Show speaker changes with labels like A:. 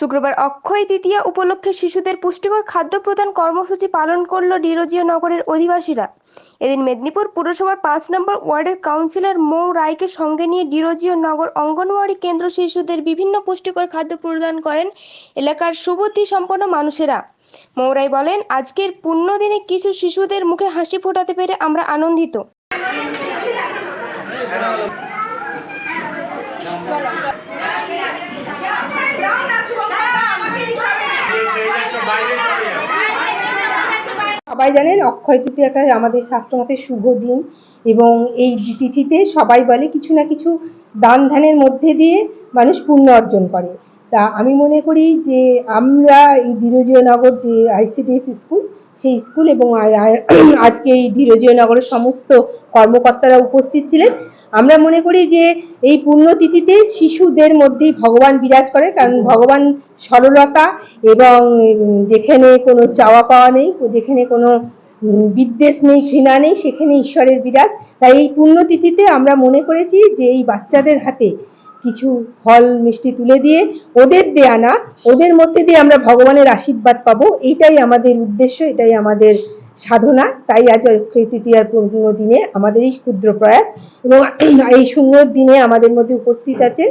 A: শুক্রবার অক্ষয় তৃতীয়া উপলক্ষে শিশুদের পুষ্টিকর খাদ্য প্রদান কর্মসূচি পালন করল ডিরোজিও নগরের অধিবাসীরা। এদিন মেদিনীপুর পুরসভার পাঁচ নম্বর ওয়ার্ডের কাউন্সিলর মৌ রায়কে সঙ্গে নিয়ে ডিরোজিও নগর অঙ্গনওয়াড়ি কেন্দ্র শিশুদের বিভিন্ন পুষ্টিকর খাদ্য প্রদান করেন এলাকার সুবুদ্ধি সম্পন্ন মানুষেরা। মৌরাই বলেন, আজকের পুণ্যদিনে কিছু শিশুদের মুখে হাসি ফোটাতে পেরে আমরা আনন্দিত।
B: সবাই জানেন অক্ষয় তৃতীয়াটা আমাদের শাস্ত্রমতে শুভ দিন এবং এই তিথিতে সবাই বলে কিছু না কিছু দান ধ্যানের মধ্যে দিয়ে মানুষ পুণ্য অর্জন করে। তা আমি মনে করি যে আমরা এই ধীরজীয় নগর যে আইসিডিএস স্কুল সেই স্কুল এবং আজকে এই ধীরজীয় নগরের সমস্ত কর্মকর্তারা উপস্থিত ছিলেন। আমরা মনে করি যে এই পুণ্যতিথিতে শিশুদের মধ্যেই ভগবান বিরাজ করে, কারণ ভগবান সরলতা এবং যেখানে কোনো চাওয়া পাওয়া নেই, যেখানে কোনো বিদ্বেষ নেই, ঘৃণা নেই, সেখানে ঈশ্বরের বিরাজ। তাই এই পুণ্যতিথিতে আমরা মনে করেছি যে এই বাচ্চাদের হাতে কিছু ফল, মিষ্টি তুলে দিয়ে ওদের দেয়া না ওদের মধ্যে দিয়ে আমরা ভগবানের আশীর্বাদ পাবো। এইটাই আমাদের উদ্দেশ্য, এটাই আমাদের সাধনা। তাই আজ অক্ষয় তৃতীয়ার পূর্ণ দিনে আমাদের এই ক্ষুদ্র প্রয়াস এবং এই সুন্দর দিনে আমাদের মধ্যে উপস্থিত আছেন